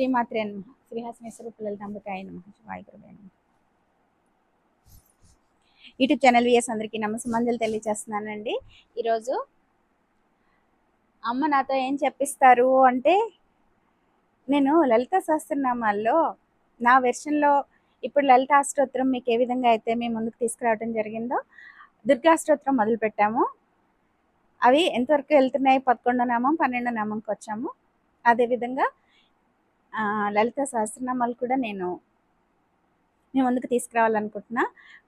శ్రీమాత్రే నమ. శ్రీహాసనేశ్వర పిల్లల నమ్మకాయ నమ. శివాయకురువే నమ. యూట్యూబ్ ఛానల్ విఎస్ అందరికీ నమస్మంజలు తెలియజేస్తున్నానండి. ఈరోజు అమ్మ నాతో ఏం చెప్పిస్తారు అంటే నేను లలిత సహస్రనామాల్లో నా వెర్షన్లో ఇప్పుడు లలిత అష్టోత్తరం మీకు ఏ విధంగా అయితే మేము ముందుకు తీసుకురావడం జరిగిందో దుర్గా మొదలుపెట్టాము. అవి ఎంతవరకు వెళ్తున్నాయి? పదకొండో నామం పన్నెండో నామంకి వచ్చాము అదేవిధంగా లలిత సహస్రనామాలు కూడా నేను మేము ముందుకు తీసుకురావాలనుకుంటున్నా.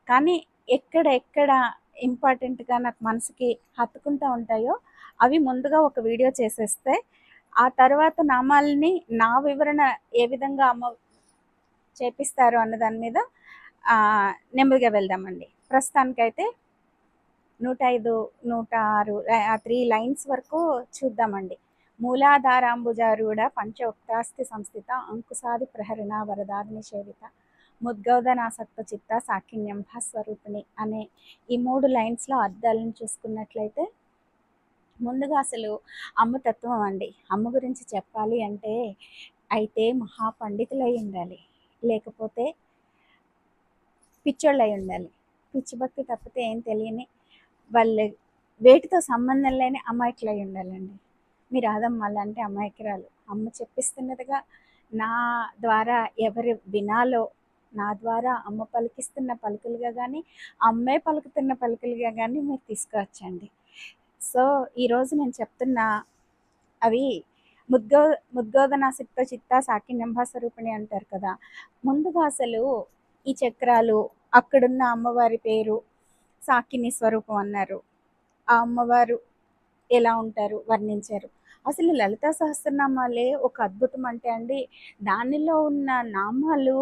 కానీ ఎక్కడ ఎక్కడ ఇంపార్టెంట్గా నాకు మనసుకి హత్తుకుంటూ ఉంటాయో అవి ముందుగా ఒక వీడియో చేసేస్తే ఆ తర్వాత నామాలని నా వివరణ ఏ విధంగా అమ్మ చేపిస్తారు అన్న దాని మీద నెమ్మదిగా వెళ్దామండి. ప్రస్తుతానికైతే నూట ఐదు నూట ఆరు ఆ త్రీ లైన్స్ వరకు చూద్దామండి. మూలాధారాంబుజారూఢ పంచోక్తాస్తి సంస్థిత అంకుశాది ప్రహరణ వరదాదిని సేవిత ముద్గౌదనాసక్త చిత్త సాకిన్యంభ స్వరూపిణి అనే ఈ మూడు లైన్స్లో అర్థాలను చూసుకున్నట్లయితే ముందుగా అసలు అమ్మ తత్వం అండి. అమ్మ గురించి చెప్పాలి అంటే అయితే మహాపండితులై ఉండాలి. లేకపోతే పిచ్చోళ్ళు ఉండాలి. పిచ్చి భక్తి తప్పితే ఏం తెలియని వాళ్ళు వేటితో సంబంధం లేని అమాయకులు ఉండాలండి. మీరు రాదమ్మ అలాంటి అమాయకురాలు. అమ్మ చెప్పిస్తున్నదిగా నా ద్వారా ఎవరు వినాలో నా ద్వారా అమ్మ పలికిస్తున్న పలుకులుగా కానీ అమ్మే పలుకుతున్న పలుకులుగా కానీ మీరు తీసుకువచ్చండి. సో ఈరోజు నేను చెప్తున్న అవి ముద్గో ముద్గోదన సిక్త చిత్త సాకిన్యంభ స్వరూపిణి అంటారు కదా. ముందుగా అసలు ఈ చక్రాలు అక్కడున్న అమ్మవారి పేరు సాకిని స్వరూపం అన్నారు. ఆ అమ్మవారు ఎలా ఉంటారు వర్ణించారు? అసలు లలితా సహస్రనామాలే ఒక అద్భుతం అంటే అండి. దానిలో ఉన్న నామాలు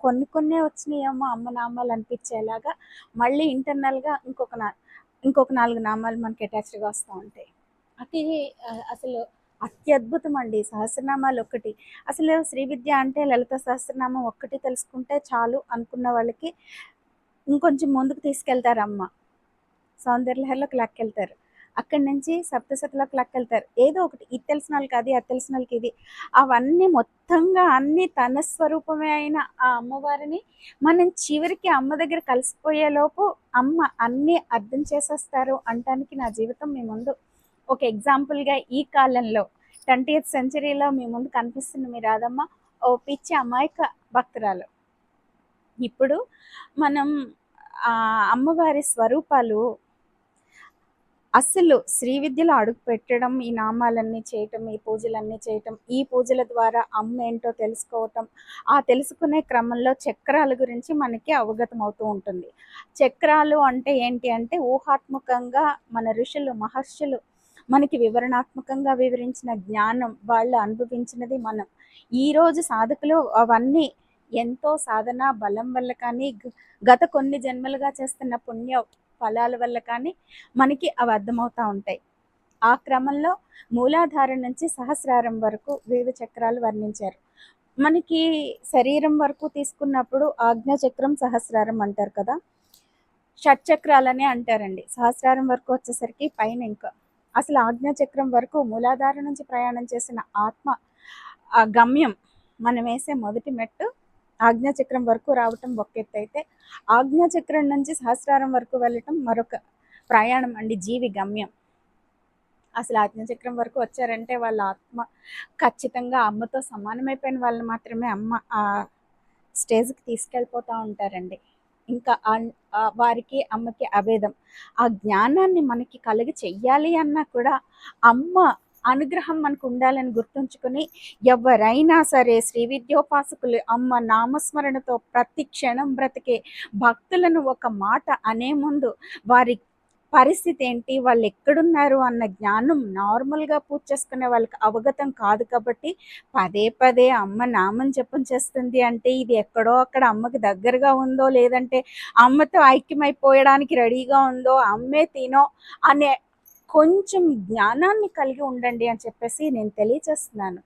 కొన్ని కొన్ని వచ్చినాయేమో అమ్మ నామాలు అనిపించేలాగా మళ్ళీ ఇంటర్నల్గా ఇంకొక నా ఇంకొక నాలుగు నామాలు మనకి అటాచ్డ్గా వస్తూ ఉంటాయి. అది అసలు అత్యద్భుతం అండి సహస్రనామాలు ఒక్కటి. అసలు శ్రీ విద్య అంటే లలిత సహస్రనామం ఒక్కటి తెలుసుకుంటే చాలు అనుకున్న వాళ్ళకి ఇంకొంచెం ముందుకు తీసుకెళ్తారు అమ్మ సౌందర్యలహర్లోకి లాక్కెళ్తారు. అక్కడి నుంచి సప్తసతిలోకి లక్కెళ్తారు. ఏదో ఒకటి ఇది తెలిసిన వాళ్ళకి అది అది తెలిసిన వాళ్ళకి ఇది. అవన్నీ మొత్తంగా అన్ని తన స్వరూపమే అయిన ఆ అమ్మవారిని మనం చివరికి అమ్మ దగ్గర కలిసిపోయేలోపు అమ్మ అన్నీ అర్థం చేసేస్తారు అంటానికి నా జీవితం మీ ముందు. ఒక ఎగ్జాంపుల్గా ఈ కాలంలో ట్వంటీ ఎయిత్ సెంచరీలో మీ ముందు కనిపిస్తుంది మీ రాధమ్మ ఓ పిచ్చి అమాయక భక్తురాలు. ఇప్పుడు మనం అమ్మవారి స్వరూపాలు అసలు శ్రీ విద్యలో అడుగు పెట్టడం ఈ నామాలన్నీ చేయటం ఈ పూజలన్నీ చేయటం ఈ పూజల ద్వారా అమ్మ ఏంటో తెలుసుకోవటం ఆ తెలుసుకునే క్రమంలో చక్రాల గురించి మనకి అవగతం అవుతూ ఉంటుంది. చక్రాలు అంటే ఏంటి అంటే ఊహాత్మకంగా మన ఋషులు మహర్షులు మనకి వివరణాత్మకంగా వివరించిన జ్ఞానం వాళ్ళు అనుభవించినది మనం. ఈరోజు సాధకులు అవన్నీ ఎంతో సాధన బలం వల్ల కానీ గ- గత కొన్ని జన్మలుగా చేస్తున్న పుణ్య ఫలాల వల్ల కానీ మనకి అవి అర్థమవుతూ ఉంటాయి. ఆ క్రమంలో మూలాధారం నుంచి సహస్రారం వరకు వివిధ చక్రాలు వర్ణించారు. మనకి శరీరం వరకు తీసుకున్నప్పుడు ఆజ్ఞాచక్రం సహస్రారం అంటారు కదా? షట్చక్రాలనే అంటారండి. సహస్రారం వరకు వచ్చేసరికి పైన ఇంకా. అసలు ఆజ్ఞాచక్రం వరకు మూలాధారం నుంచి ప్రయాణం చేసిన ఆత్మ గమ్యం మనం వేసే మొదటి మెట్టు ఆజ్ఞాచక్రం వరకు రావటం ఒక ఎత్తు అయితే ఆజ్ఞాచక్రం నుంచి సహస్రారం వరకు వెళ్ళటం మరొక ప్రయాణం అండి జీవి గమ్యం. అసలు ఆజ్ఞాచక్రం వరకు వచ్చారంటే వాళ్ళ ఆత్మ ఖచ్చితంగా అమ్మతో సమానమైపోయిన వాళ్ళు మాత్రమే అమ్మ ఆ స్టేజ్కి తీసుకెళ్ళిపోతూ ఉంటారండి. ఇంకా వారికి అమ్మకి అభేదం. ఆ జ్ఞానాన్ని మనకి కలిగి చెయ్యాలి అన్నా కూడా అమ్మ అనుగ్రహం మనకు ఉండాలని గుర్తుంచుకొని ఎవరైనా సరే శ్రీ విద్యోపాసకులు అమ్మ నామస్మరణతో ప్రతి క్షణం బ్రతికే భక్తులను ఒక మాట అనే ముందు వారి పరిస్థితి ఏంటి వాళ్ళు ఎక్కడున్నారు అన్న జ్ఞానం నార్మల్గా పూజ చేసుకునే వాళ్ళకి అవగతం కాదు కాబట్టి పదే పదే అమ్మ నామం జపం చేస్తుంది అంటే ఇది ఎక్కడో అక్కడ అమ్మకి దగ్గరగా ఉందో లేదంటే అమ్మతో ఐక్యమైపోయడానికి రెడీగా ఉందో అమ్మే తినో అనే కొంచెం జ్ఞానాన్ని కలిగి ఉండండి అని చెప్పేసి నేను తెలియచేస్తున్నాను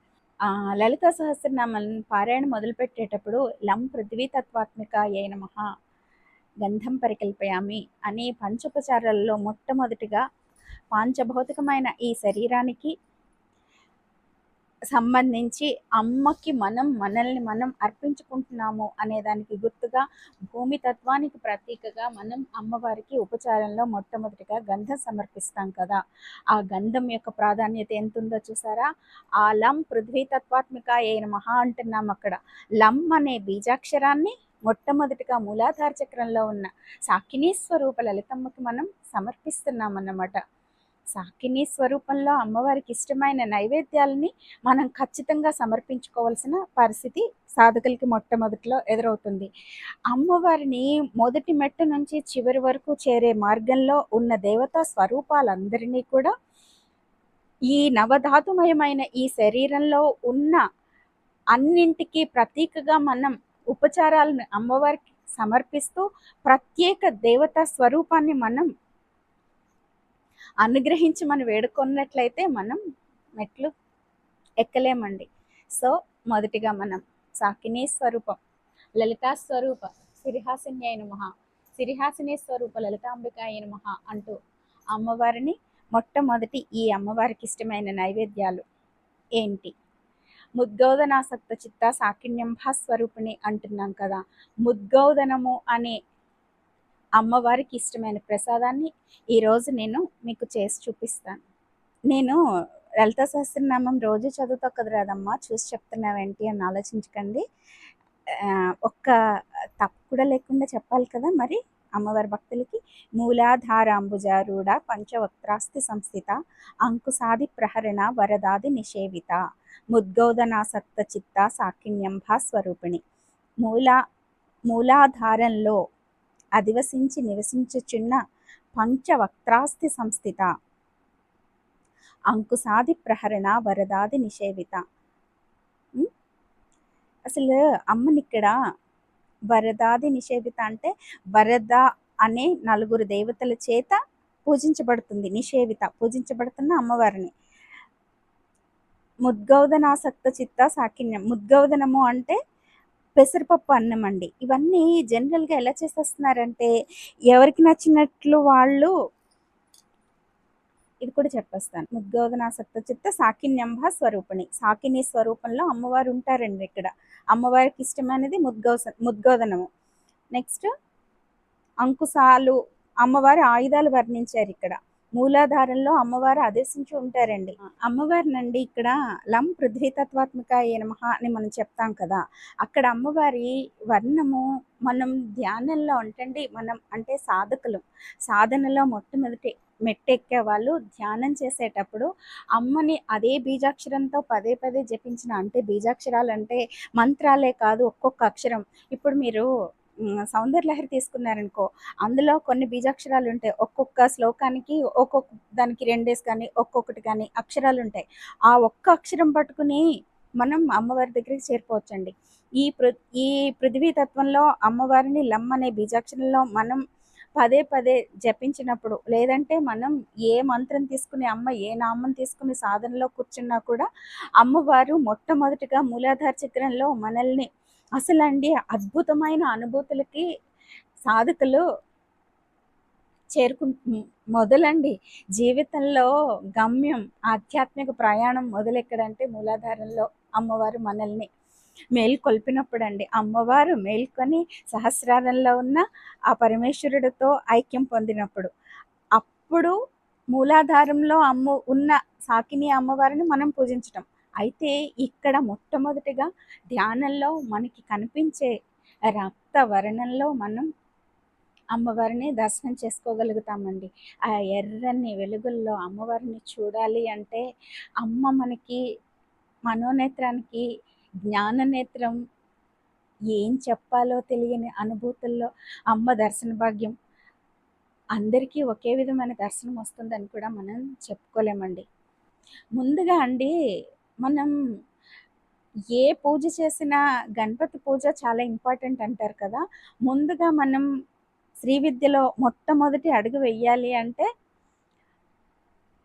లలిత సహస్రనామం పారాయణ మొదలుపెట్టేటప్పుడు లం పృథ్వీ తత్వాత్మిక ఏ నమః గంధం పరికల్పయామి అనే పంచోపచారాలలో మొట్టమొదటిగా పాంచభౌతికమైన ఈ శరీరానికి సంబంధించి అమ్మకి మనం మనల్ని మనం అర్పించుకుంటున్నాము అనే దానికి గుర్తుగా భూమి తత్వానికి ప్రతీకగా మనం అమ్మవారికి ఉపచారంలో మొట్టమొదటిగా గంధం సమర్పిస్తాం కదా. ఆ గంధం యొక్క ప్రాధాన్యత ఎంత ఉందో చూసారా? ఆ లం పృథ్వీ తత్వాత్మిక అయిన మహా అంటున్నాం అక్కడ. లం అనే బీజాక్షరాన్ని మొట్టమొదటిగా మూలాధార చక్రంలో ఉన్న సాకినీ స్వరూప లలితమ్మకి మనం సమర్పిస్తున్నాం అన్నమాట సాకిని స్వరూపంలో అమ్మవారికి ఇష్టమైన నైవేద్యాలని మనం ఖచ్చితంగా సమర్పించుకోవాల్సిన పరిస్థితి సాధకులకి మొట్టమొదటిలో ఎదురవుతుంది. అమ్మవారిని మొదటి మెట్టు నుంచి చివరి వరకు చేరే మార్గంలో ఉన్న దేవతా స్వరూపాలందరినీ కూడా ఈ నవధాతుమయమైన ఈ శరీరంలో ఉన్న అన్నింటికి ప్రతీకగా మనం ఉపచారాలను అమ్మవారికి సమర్పిస్తూ ప్రత్యేక దేవతా స్వరూపాన్ని మనం అనుగ్రహించి మనం వేడుకున్నట్లయితే మనం మెట్లు ఎక్కలేమండి. సో మొదటిగా మనం సాకినీ స్వరూపం లలితా స్వరూప సిరిహాసిని అయిన మహా సిరిహాసిని స్వరూప లలితాంబిక అయిన మహా అంటూ అమ్మవారిని మొట్టమొదటి ఈ అమ్మవారికి ఇష్టమైన నైవేద్యాలు ఏంటి? ముద్గౌదనాసక్త చిత్త సాకిన్యంభా స్వరూపిణి అంటున్నాం కదా. ముద్గౌదనము అనే అమ్మవారికి ఇష్టమైన ప్రసాదాన్ని ఈరోజు నేను మీకు చేసి చూపిస్తాను. నేను లలిత సహస్రనామం రోజు చదువుతో కదా రాదమ్మా చూసి చెప్తున్నావేంటి అని ఆలోచించకండి. ఒక్క తప్పు కూడా లేకుండా చెప్పాలి కదా మరి అమ్మవారి భక్తులకి. మూలాధారాంబుజారూఢ పంచవక్త్రాస్తి సంస్థిత అంకుసాది ప్రహరణ వరదాది నిషేవిత ముద్గౌదనాసక్త చిత్త సాకిన్యంభ స్వరూపిణి. మూల మూలాధారంలో అధివసించి నివసించుచున్న పంచవక్త్రాస్తి సంస్థిత. అంకుశాది ప్రహరణ వరదాది నిషేవిత. అసలు అమ్మనిక్కడ వరదాది నిషేవిత అంటే వరద అనే నలుగురు దేవతల చేత పూజించబడుతుంది నిషేవిత పూజించబడుతున్న అమ్మవారిని. ముద్గౌదనాసక్త చిత్త సాకిన్యం. ముద్గౌదనము అంటే పెసరపప్పు అన్నం అండి. ఇవన్నీ జనరల్గా ఎలా చేసేస్తున్నారంటే ఎవరికి నచ్చినట్లు వాళ్ళు ఇది కూడా చెప్పేస్తాను. ముద్గోదనాసక్త చిత్త సాకిన్యంభ స్వరూపిణి. సాకిని స్వరూపంలో అమ్మవారు ఉంటారండి ఇక్కడ. అమ్మవారికి ఇష్టమైనది ముద్గోస ముద్గోదనము. నెక్స్ట్ అంకుశాలు అమ్మవారి ఆయుధాలు వర్ణించారు ఇక్కడ. మూలాధారంలో అమ్మవారు ఆదేశించి ఉంటారండి. అమ్మవారినండి ఇక్కడ లం పృథ్వీతత్వాత్మిక నమః అని మనం చెప్తాం కదా అక్కడ అమ్మవారి వర్ణము మనం ధ్యానంలో ఉంటండి మనం అంటే సాధకులు. సాధనలో మొట్టమొదటి మెట్టెక్కే వాళ్ళు ధ్యానం చేసేటప్పుడు అమ్మని అదే బీజాక్షరంతో పదే పదే జపించిన అంటే బీజాక్షరాలు అంటే మంత్రాలే కాదు ఒక్కొక్క అక్షరం. ఇప్పుడు మీరు సౌందర్యలహరి తీసుకున్నారనుకో అందులో కొన్ని బీజాక్షరాలు ఉంటాయి. ఒక్కొక్క శ్లోకానికి ఒక్కొక్క దానికి రెండేస్ కానీ ఒక్కొక్కటి కానీ అక్షరాలు ఉంటాయి. ఆ ఒక్క అక్షరం పట్టుకుని మనం అమ్మవారి దగ్గరికి చేరుకోవచ్చండి ఈ పృ ఈ పృథ్వీ తత్వంలో అమ్మవారిని లమ్ అనే బీజాక్షరంలో మనం పదే పదే జపించినప్పుడు లేదంటే మనం ఏ మంత్రం తీసుకుని అమ్మ ఏ నామం తీసుకుని సాధనలో కూర్చున్నా కూడా అమ్మవారు మొట్టమొదటిగా మూలాధార చక్రంలో మనల్ని అసలు అండి అద్భుతమైన అనుభూతులకి సాధకులు చేరుకు మొదలండి. జీవితంలో గమ్యం ఆధ్యాత్మిక ప్రయాణం మొదలెక్కడంటే మూలాధారంలో అమ్మవారు మనల్ని మేల్కొల్పినప్పుడు అండి అమ్మవారు మేల్కొని సహస్రారంలో ఉన్న ఆ పరమేశ్వరుడితో ఐక్యం పొందినప్పుడు. అప్పుడు మూలాధారంలో అమ్మ ఉన్న సాకిని అమ్మవారిని మనం పూజించటం. అయితే ఇక్కడ మొట్టమొదటిగా ధ్యానంలో మనకి కనిపించే రక్త వర్ణంలో మనం అమ్మవారిని దర్శనం చేసుకోగలుగుతామండి. ఆ ఎర్రని వెలుగుల్లో అమ్మవారిని చూడాలి అంటే అమ్మ మనకి మనోనేత్రానికి జ్ఞాననేత్రం ఏం చెప్పాలో తెలియని అనుభూతుల్లో అమ్మ దర్శన భాగ్యం అందరికీ ఒకే విధమైన దర్శనం వస్తుందని కూడా మనం చెప్పుకోలేమండి. ముందుగా అండి మనం ఏ పూజ చేసినా గణపతి పూజ చాలా ఇంపార్టెంట్ అంటారు కదా. ముందుగా మనం శ్రీ విద్యలో మొట్టమొదటి అడుగు వెయ్యాలి అంటే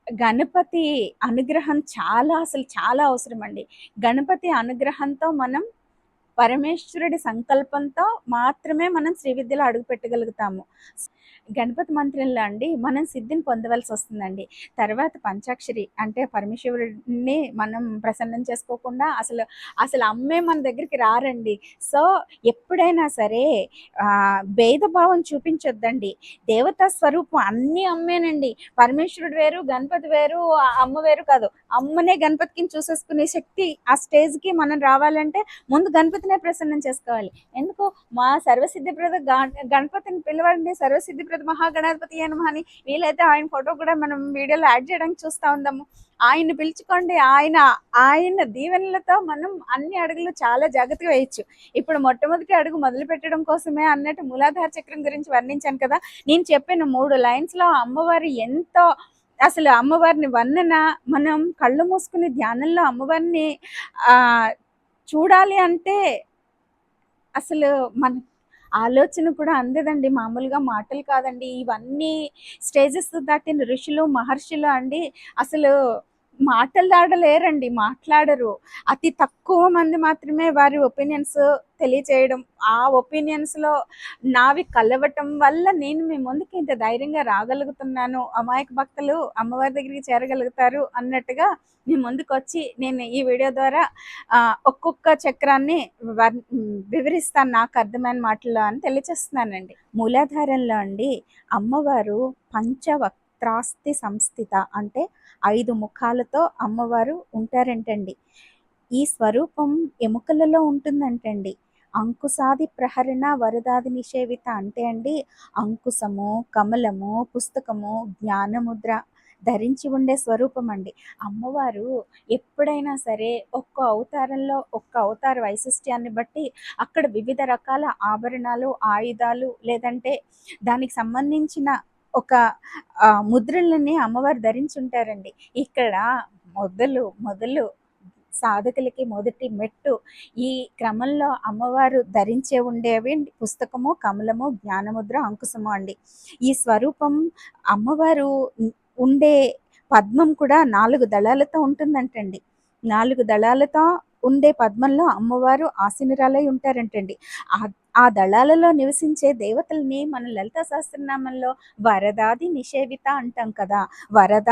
గణపతి అనుగ్రహం చాలా అసలు చాలా అవసరం అండి. గణపతి అనుగ్రహంతో మనం పరమేశ్వరుడి సంకల్పంతో మాత్రమే మనం శ్రీ విద్యలో అడుగు పెట్టగలుగుతాము. గణపతి మంత్రంలో అండి మనం సిద్ధిని పొందవలసి వస్తుందండి. తర్వాత పంచాక్షరి అంటే పరమేశ్వరుడిని మనం ప్రసన్నం చేసుకోకుండా అసలు అసలు అమ్మే మన దగ్గరికి రారండి. సో ఎప్పుడైనా సరే భేదభావం చూపించొద్దండి. దేవతా స్వరూపం అన్నీ అమ్మేనండి. పరమేశ్వరుడు వేరు గణపతి వేరు అమ్మ వేరు కాదు. అమ్మనే గణపతికి చూసేసుకునే శక్తి ఆ స్టేజ్కి మనం రావాలంటే ముందు గణపతినే ప్రసన్నం చేసుకోవాలి. ఎందుకు? మా సర్వసిద్ధిప్రద గణపతిని పిలవండి సర్వసిద్ధిప్రద మహాగణపతి అని వీలైతే ఆయన ఫోటో కూడా మనం వీడియోలో యాడ్ చేయడానికి చూస్తూ ఉందాము. ఆయన్ని పిలుచుకోండి. ఆయన ఆయన దీవెనలతో మనం అన్ని అడుగులు చాలా జాగ్రత్తగా వేయచ్చు. ఇప్పుడు మొట్టమొదటి అడుగు మొదలు పెట్టడం కోసమే అన్నట్టు మూలాధార చక్రం గురించి వర్ణించాను కదా. నేను చెప్పిన మూడు లైన్స్లో అమ్మవారి ఎంతో అసలు అమ్మవారిని వర్ణన మనం కళ్ళు మూసుకుని ధ్యానంలో అమ్మవారిని చూడాలి అంటే అసలు మన ఆలోచన కూడా అందదండి. మామూలుగా మాటలు కాదండి. ఇవన్నీ స్టేజెస్ దాటిన ఋషులు మహర్షులు అండి. అసలు మాట్లాడలేరండి మాట్లాడరు. అతి తక్కువ మంది మాత్రమే వారి ఒపీనియన్స్ తెలియచేయడం. ఆ ఒపీనియన్స్లో నావి కలవటం వల్ల నేను మీ ముందుకి ఇంత ధైర్యంగా రాగలుగుతున్నాను. అమాయక భక్తులు అమ్మవారి దగ్గరికి చేరగలుగుతారు అన్నట్టుగా మీ ముందుకు వచ్చి నేను ఈ వీడియో ద్వారా ఒక్కొక్క చక్రాన్ని వివరిస్తాను నాకు అర్థమైన మాటల్లో అని తెలియచేస్తున్నానండి. మూలాధారంలో అండి అమ్మవారు పంచవక్త్రాస్తి సంస్థిత అంటే ఐదు ముఖాలతో అమ్మవారు ఉంటారంటండి. ఈ స్వరూపం ఎముకలలో ఉంటుందంటండి. అంకుశాది ప్రహరణ వరదాది నిషేవిత అంటే అండి అంకుశము కమలము పుస్తకము జ్ఞానముద్ర ధరించి ఉండే స్వరూపం అండి అమ్మవారు ఎప్పుడైనా సరే ఒక్క అవతారంలో ఒక్క అవతార వైశిష్ట్యాన్ని బట్టి అక్కడ వివిధ రకాల ఆభరణాలు ఆయుధాలు లేదంటే దానికి సంబంధించిన ఒక ముద్రలని అమ్మవారు ధరించుంటారండి. ఇక్కడ మొదలు మొదలు సాధకులకి మొదటి మెట్టు ఈ క్రమంలో అమ్మవారు ధరించే ఉండేవి పుస్తకము కమలము జ్ఞానముద్ర అంకుశము అండి. ఈ స్వరూపం అమ్మవారు ఉండే పద్మం కూడా నాలుగు దళాలతో ఉంటుందంటండి. నాలుగు దళాలతో ఉండే పద్మంలో అమ్మవారు ఆశీనురాలై ఉంటారంటండి. ఆ దళాలలో నివసించే దేవతల్ని మన లలిత సహస్రనామంలో వరదాది నిషేవిత అంటాం కదా. వరద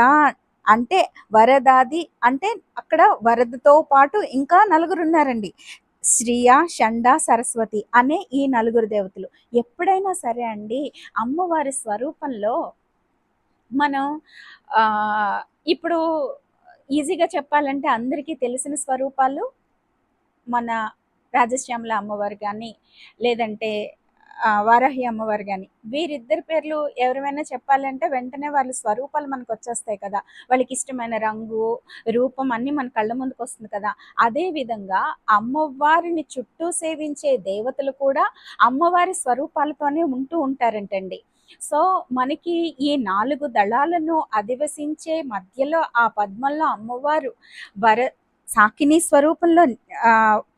అంటే వరదాది అంటే అక్కడ వరదతో పాటు ఇంకా నలుగురు ఉన్నారండి. శ్రీయ షండ సరస్వతి అనే ఈ నలుగురు దేవతలు. ఎప్పుడైనా సరే అండి అమ్మవారి స్వరూపంలో మనం ఇప్పుడు ఈజీగా చెప్పాలంటే అందరికీ తెలిసిన స్వరూపాలు మన రాజశ్యామల అమ్మవారు కానీ లేదంటే వారాహి అమ్మవారు కానీ వీరిద్దరి పేర్లు ఎవరివైనా చెప్పాలంటే వెంటనే వాళ్ళ స్వరూపాలు మనకు వచ్చేస్తాయి కదా. వాళ్ళకి ఇష్టమైన రంగు రూపం అన్నీ మన కళ్ళ ముందుకు వస్తుంది కదా. అదే విధంగా అమ్మవారిని చుట్టూ సేవించే దేవతలు కూడా అమ్మవారి స్వరూపాలతోనే ఉంటూ ఉంటారంటండి. సో మనకి ఈ నాలుగు దళాలను అధివసించే మధ్యలో ఆ పద్మంలో అమ్మవారు వర సాకిని స్వరూపంలో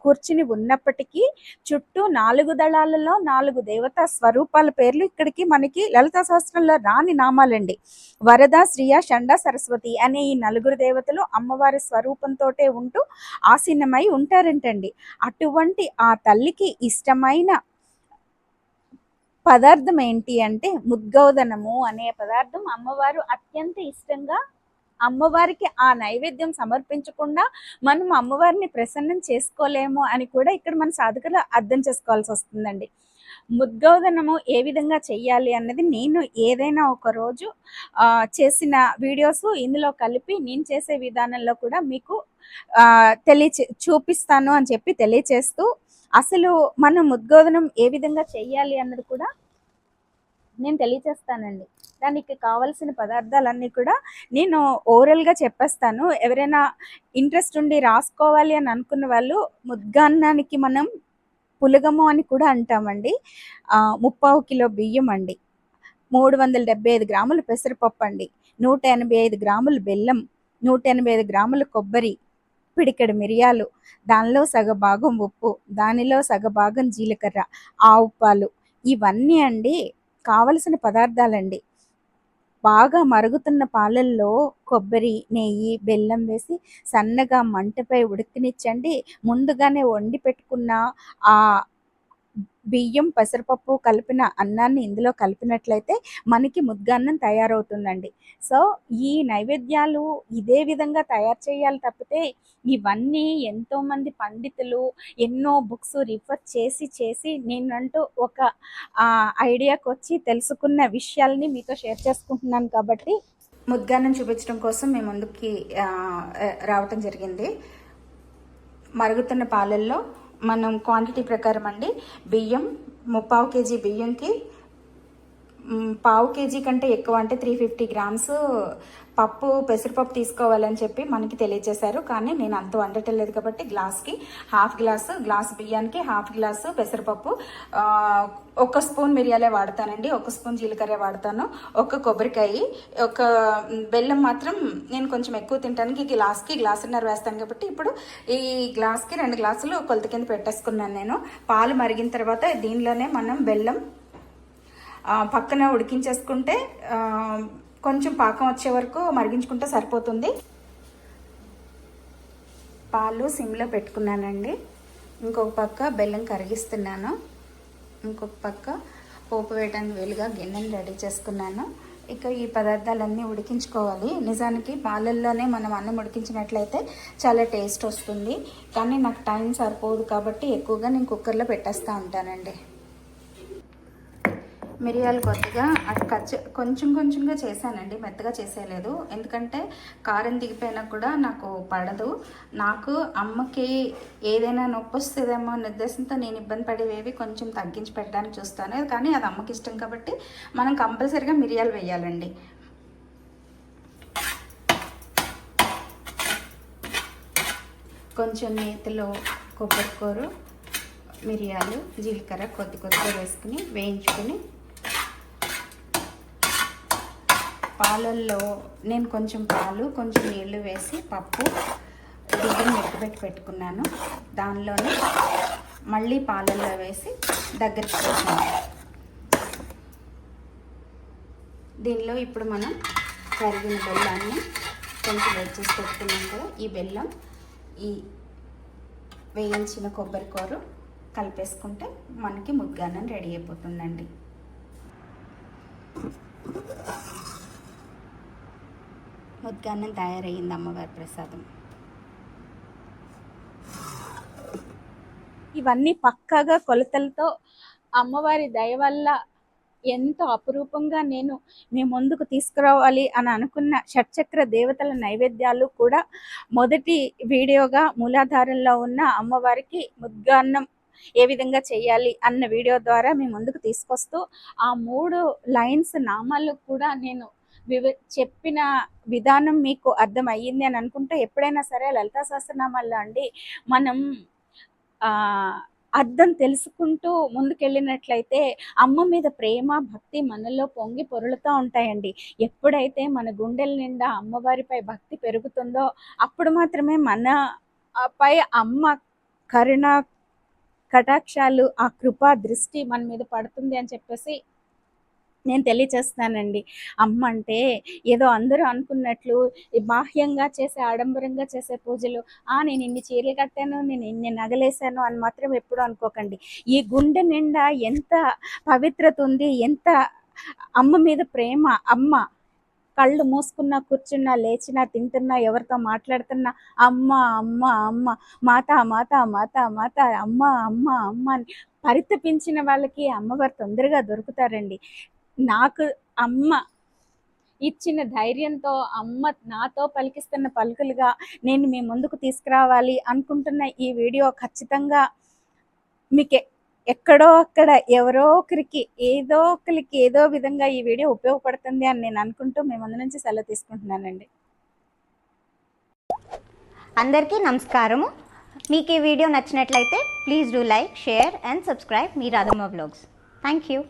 కూర్చుని ఉన్నప్పటికీ చుట్టూ నాలుగు దళాలలో నాలుగు దేవతా స్వరూపాల పేర్లు ఇక్కడికి మనకి లలిత శాస్త్రంలో రాని నామాలండి. వరద శ్రియ షండ సరస్వతి అనే ఈ నలుగురు దేవతలు అమ్మవారి స్వరూపంతో ఉంటూ ఆసీనమై ఉంటారంటండి. అటువంటి ఆ తల్లికి ఇష్టమైన పదార్థం ఏంటి అంటే ముద్గౌదనము అనే పదార్థం అమ్మవారు అత్యంత ఇష్టంగా అమ్మవారికి ఆ నైవేద్యం సమర్పించకుండా మనం అమ్మవారిని ప్రసన్నం చేసుకోలేము అని కూడా ఇక్కడ మన సాధకులు అర్థం చేసుకోవాల్సి వస్తుందండి. ముద్గోదనము ఏ విధంగా చెయ్యాలి అన్నది నేను ఏదైనా ఒక రోజు చేసిన వీడియోస్ ఇందులో కలిపి నేను చేసే విధానంలో కూడా మీకు తెలియచే చూపిస్తాను అని చెప్పి తెలియచేస్తూ అసలు మనం ముద్గోదనం ఏ విధంగా చెయ్యాలి అన్నది కూడా నేను తెలియచేస్తానండి. దానికి కావలసిన పదార్థాలన్నీ కూడా నేను ఓవరల్గా చెప్పేస్తాను. ఎవరైనా ఇంట్రెస్ట్ ఉండి రాసుకోవాలి అని అనుకున్న వాళ్ళు ముద్గాన్నానికి మనం పులగము అని కూడా అంటామండి. ముప్పావు కిలో బియ్యం అండి. మూడు వందల డెబ్బై ఐదు గ్రాములు పెసరపప్పు అండి. నూట ఎనభై ఐదు గ్రాములు బెల్లం నూట ఎనభై ఐదు గ్రాములు కొబ్బరి పిడికెడు మిరియాలు దానిలో సగభాగం ఉప్పు దానిలో సగభాగం జీలకర్ర ఆవు పాలు ఇవన్నీ అండి. కావలసిన పదార్థాలండి. బాగా మరుగుతున్న పాలల్లో కొబ్బరి నెయ్యి బెల్లం వేసి సన్నగా మంటపై ఉడికినిచ్చండి. ముందుగానే వండి పెట్టుకున్న ఆ బియ్యం పెసరపప్పు కలిపిన అన్నాన్ని ఇందులో కలిపినట్లయితే మనకి ముద్గాన్నం తయారవుతుందండి. సో ఈ నైవేద్యాలు ఇదే విధంగా తయారు చేయాలి తప్పితే ఇవన్నీ ఎంతోమంది పండితులు ఎన్నో బుక్స్ రిఫర్ చేసి చేసి నేనంటూ ఒక ఐడియాకి వచ్చి తెలుసుకున్న విషయాల్ని మీతో షేర్ చేసుకుంటున్నాను కాబట్టి ముద్గాన్నం చూపించడం కోసం మేము ముందుకి రావటం జరిగింది. మరుగుతున్న పాలల్లో మనం క్వాంటిటీ ప్రకారం అండి బియ్యం ముప్పావు కేజీ బియ్యంకి పావు కేజీ కంటే ఎక్కువ అంటే త్రీ ఫిఫ్టీ గ్రామ్స్ పప్పు పెసరపప్పు తీసుకోవాలని చెప్పి మనకి తెలియజేశారు. కానీ నేను అంత వండటం లేదు కాబట్టి గ్లాస్కి హాఫ్ గ్లాసు గ్లాస్ బియ్యానికి హాఫ్ గ్లాసు పెసరపప్పు ఒక స్పూన్ మిరియాలే వాడతానండి ఒక స్పూన్ జీలకర్ర వాడతాను ఒక కొబ్బరికాయ ఒక బెల్లం మాత్రం నేను కొంచెం ఎక్కువ తింటానికి గ్లాస్కి గ్లాసున్నర వేస్తాను కాబట్టి ఇప్పుడు ఈ గ్లాస్కి రెండు గ్లాసులు కొలత కింద పెట్టేసుకున్నాను నేను. పాలు మరిగిన తర్వాత దీనిలోనే మనం బెల్లం పక్కన ఉడికించేసుకుంటే కొంచెం పాకం వచ్చే వరకు మరిగించుకుంటే సరిపోతుంది. పాలు సిమ్లో పెట్టుకున్నానండి. ఇంకొక పక్క బెల్లం కరిగిస్తున్నాను. ఇంకొక పక్క పోపు వేయడానికి వీలుగా గిన్నెని రెడీ చేసుకున్నాను. ఇక ఈ పదార్థాలన్నీ ఉడికించుకోవాలి. నిజానికి పాలల్లోనే మనం అన్నం ఉడికించినట్లయితే చాలా టేస్ట్ వస్తుంది. కానీ నాకు టైం సరిపోదు కాబట్టి ఎక్కువగా నేను కుక్కర్లో పెట్టేస్తూ ఉంటానండి. మిరియాలు కొద్దిగా అటు కచ్చ కొంచెం కొంచెంగా చేశానండి మెత్తగా చేసేయలేదు. ఎందుకంటే కారం దిగిపోయినా కూడా నాకు పడదు. నాకు అమ్మకి ఏదైనా నొప్పి వస్తుందేమో అనే ఉద్దేశంతో నేను ఇబ్బంది పడేవేవి కొంచెం తగ్గించి పెట్టడానికి చూస్తాను. కానీ అది అమ్మకి ఇష్టం కాబట్టి మనం కంపల్సరిగా మిరియాలు వేయాలండి. కొంచెం నేతిలో కొబ్బరికూర మిరియాలు జీలకర్ర కొద్ది కొద్దిగా వేసుకుని వేయించుకుని పాలల్లో నేను కొంచెం పాలు కొంచెం నీళ్ళు వేసి పప్పు దిగ్గర మెట్టుపెట్టి పెట్టుకున్నాను. దానిలోనే మళ్ళీ పాలల్లో వేసి దగ్గరికి పోసాను దీనిలో ఇప్పుడు మనం కరిగిన బెల్లాన్ని కొంచెం వేచేసి పెట్టుకున్నాం కదా ఈ బెల్లం ఈ వేయించిన కొబ్బరి కూర కలిపేసుకుంటే మనకి ముగ్గానం రెడీ అయిపోతుందండి. ముద్గాన్నం తయారయ్యింది అమ్మవారి ప్రసాదం ఇవన్నీ పక్కాగా కొలతలతో అమ్మవారి దయ వల్ల ఎంతో అపురూపంగా నేను మీ ముందుకు తీసుకురావాలి అని అనుకున్న షట్చక్ర దేవతల నైవేద్యాలు కూడా మొదటి వీడియోగా మూలాధారంలో ఉన్న అమ్మవారికి ముద్గాన్నం ఏ విధంగా చేయాలి అన్న వీడియో ద్వారా మీ ముందుకు తీసుకొస్తూ ఆ మూడు లైన్స్ నామాలు కూడా నేను వివ చెప్పిన విధానం మీకు అర్థం అయ్యింది అని అనుకుంటే ఎప్పుడైనా సరే లలితా సహస్రనామాల్లో అండి మనం అర్థం తెలుసుకుంటూ ముందుకెళ్ళినట్లయితే అమ్మ మీద ప్రేమ భక్తి మనలో పొంగి పొరులుతూ ఉంటాయండి. ఎప్పుడైతే మన గుండెల నిండా అమ్మవారిపై భక్తి పెరుగుతుందో అప్పుడు మాత్రమే మన పై అమ్మ కరుణ కటాక్షాలు ఆ కృపా దృష్టి మన మీద పడుతుంది అని చెప్పేసి నేను తెలియచేస్తానండి. అమ్మ అంటే ఏదో అందరూ అనుకున్నట్లు బాహ్యంగా చేసే ఆడంబరంగా చేసే పూజలు ఆ నేను ఇన్ని చీరలు కట్టాను నేను ఇన్ని నగలేసాను అని మాత్రం ఎప్పుడూ అనుకోకండి. ఈ గుండె నిండా ఎంత పవిత్రత ఉంది ఎంత అమ్మ మీద ప్రేమ అమ్మ కళ్ళు మూసుకున్నా కూర్చున్నా లేచినా తింటున్నా ఎవరితో మాట్లాడుతున్నా అమ్మ అమ్మ అమ్మ మాత మాత మాత మాత అమ్మ అమ్మ అమ్మ అని పరితపించిన వాళ్ళకి అమ్మవారు తొందరగా దొరుకుతారండి. నాకు అమ్మ ఇచ్చిన ధైర్యంతో అమ్మ నాతో పలికిస్తున్న పలుకులుగా నేను మీ ముందుకు తీసుకురావాలి అనుకుంటున్న ఈ వీడియో ఖచ్చితంగా మీకు ఎక్కడో అక్కడ ఎవరో ఒకరికి ఏదో ఒకరికి ఏదో విధంగా ఈ వీడియో ఉపయోగపడుతుంది అని నేను అనుకుంటూ మీ ముందు నుంచి సెలవు తీసుకుంటున్నానండి. అందరికీ నమస్కారము. మీకు ఈ వీడియో నచ్చినట్లయితే please do like share and subscribe me Radhamma blogs thank you.